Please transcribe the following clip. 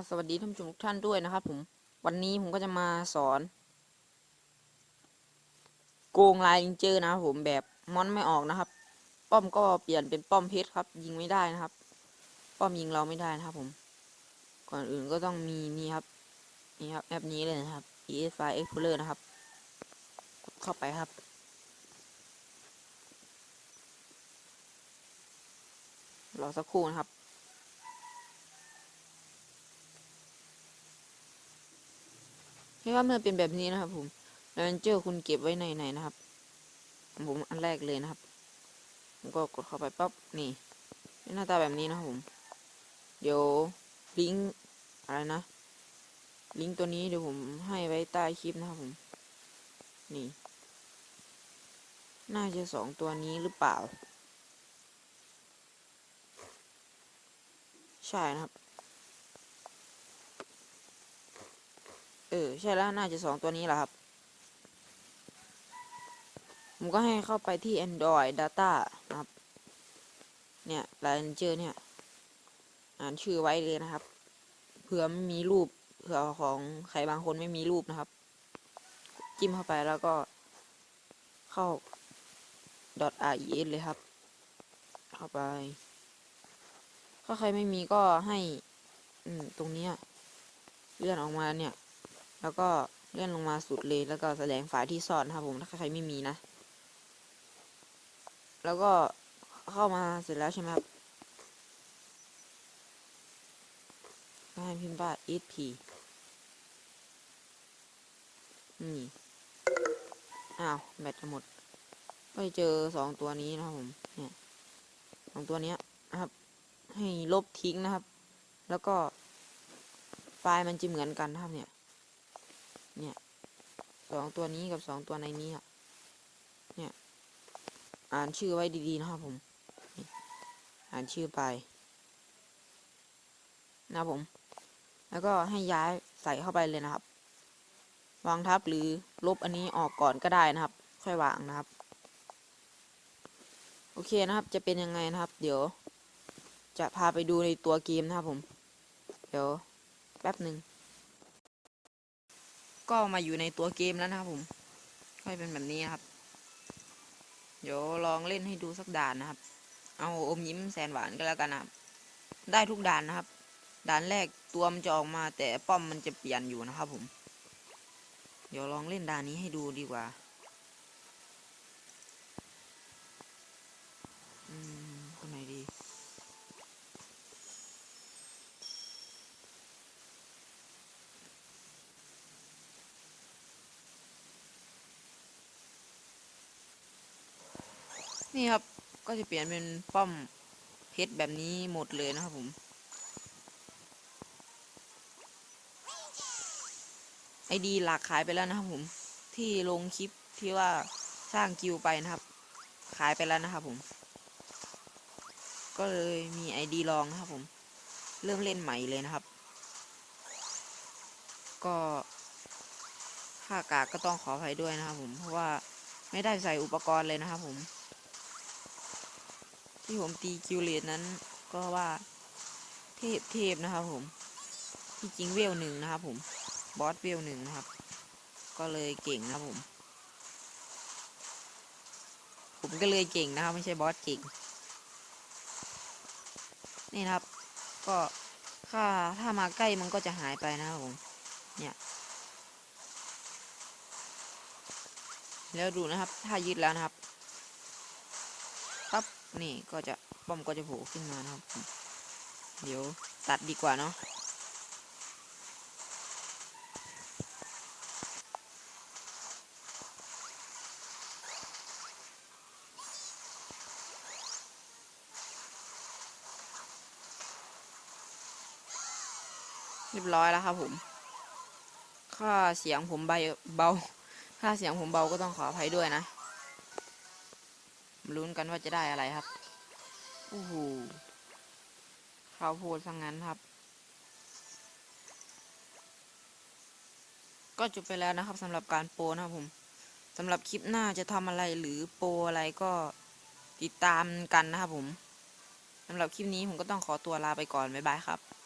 ็สวัสดีท่านผู้ชมทุกท่านด้วยนะครับผมวันนี้ผมก็จะมาสอน โกงลายลิงเจอนะครับผมแบบมอนไม่ออกนะครับ ป้อมก็เปลี่ยนเป็นป้อมเพชรครับ ยิงไม่ได้นะครับ ป้อมยิงเราไม่ได้นะครับผม ก่อนอื่นก็ต้องมีนี่ครับนี่ครับแอปนี้เลยนะครับ ESI Explorer นะครับ กดเข้าไปครับรอสักครู่นะครับ นี่ว่าเมื่อเป็นแบบนี้นะครับ ผมแล้วเจอคุณเก็บไว้ในไหนนะครับ ผมอันแรกเลยนะครับ ผมก็กดเข้าไปปั๊บนี่หน้าตาแบบนี้นะครับผม เดี๋ยวลิงก์อะไรนะ ลิงก์ตัวนี้เดี๋ยวผมให้ไว้ใต้คลิปนะครับผม นี่ น่าจะสองตัวนี้หรือเปล่า ใช่นะครับ เออ ใช่แล้วน่าจะสองตัวนี้แหละครับ ผมก็ให้เข้าไปที่ Android Data นะครับ เนี่ย Ranger เนี่ย อ่านชื่อไว้เลยนะครับ เผื่อไม่มีรูป เผื่อของใครบางคนไม่มีรูปนะครับ จิ้มเข้าไปแล้วก็เข้า .res เลยครับ เข้าไป ถ้าใครไม่มีก็ให้ อืม ตรงนี้เลื่อนออกมาเนี่ย แล้วก็เลื่อนลงมาสุดเลยแล้วก็แสดงไฟล์ที่ซ่อนนะครับผมถ้าใครไม่มีนะ แล้วก็เข้ามาเสร็จแล้วใช่ไหมครับให้พิมพ์ว่า esp นี่ อ้าว แบตจะหมดก็จะเจอสองตัวนี้นะครับผม เนี่ยสองตัวเนี้ยนะครับ ให้ลบทิ้งนะครับ แล้วก็ไฟล์มันจะเหมือนกันนะครับเนี่ย เนี่ยสองตัวนี้กับสองตัวในนี้อะเนี่ยอ่านชื่อไว้ดีๆนะครับผม อ่านชื่อไปนะครับผม แล้วก็ให้ย้ายใส่เข้าไปเลยนะครับ วางทับหรือลบอันนี้ออกก่อนก็ได้นะครับ ค่อยวางนะครับ โอเคนะครับ จะเป็นยังไงนะครับ เดี๋ยว จะพาไปดูในตัวเกมนะครับผม เดี๋ยวแป๊บหนึ่ง ก็มาอยู่ในตัวเกมแล้วนะครับผมก็เป็นแบบนี้นะครับ เดี๋ยวลองเล่นให้ดูสักด่านนะครับ เอาอมยิ้มแสนหวานก็แล้วกันนะครับ ได้ทุกด่านนะครับ ด่านแรกตัวมันจะออกมาแต่ป้อมมันจะเปลี่ยนอยู่นะครับผม เดี๋ยวลองเล่นด่านนี้ให้ดูดีกว่า อืมคนไหนดี นี่ครับ ก็จะเปลี่ยนเป็นป้อมเพชรแบบนี้หมดเลยนะครับผม ไอดีหลักขายไปแล้วนะครับผม ที่ลงคลิปที่ว่าสร้างกิวไปนะครับ ขายไปแล้วนะครับผม ก็เลยมีไอดีลองนะครับผม เริ่มเล่นใหม่เลยนะครับ ก็ค่ากากก็ต้องขออภัยด้วยนะครับผม เพราะว่าไม่ได้ใส่อุปกรณ์เลยนะครับผม ที่ผมตีคิวเลตนั้น ก็ว่าเทพเทพนะครับผม ที่จริงเวลหนึ่งนะครับผมบอสเวลหนึ่งนะครับ ก็เลยเก่งนะครับผม ผมก็เลยเก่งนะครับ ไม่ใช่บอสเก่ง นี่นะครับ ก็ถ้าถ้ามาใกล้มันก็จะหายไปนะครับผม เนี่ย แล้วดูนะครับ ถ้ายึดแล้วนะครับ นี่ก็จะป้อมก็จะโผล่ขึ้นมานะครับ เดี๋ยวตัดดีกว่าเนาะเรียบร้อยแล้วครับผม ค่าเสียงผมใบเบา ค่าเสียงผมเบาก็ต้องขออภัยด้วยนะ ลุ้นกันว่าจะได้อะไรครับโอ้โหข้าวโพดสังงั้นครับ ก็จบไปแล้วนะครับสำหรับการโปรนะครับผมสำหรับคลิปหน้าจะทำอะไรหรือโปรอะไรก็ติดตามกันนะครับผมสำหรับคลิปนี้ผมก็ต้องขอตัวลาไปก่อนบ๊ายบายครับ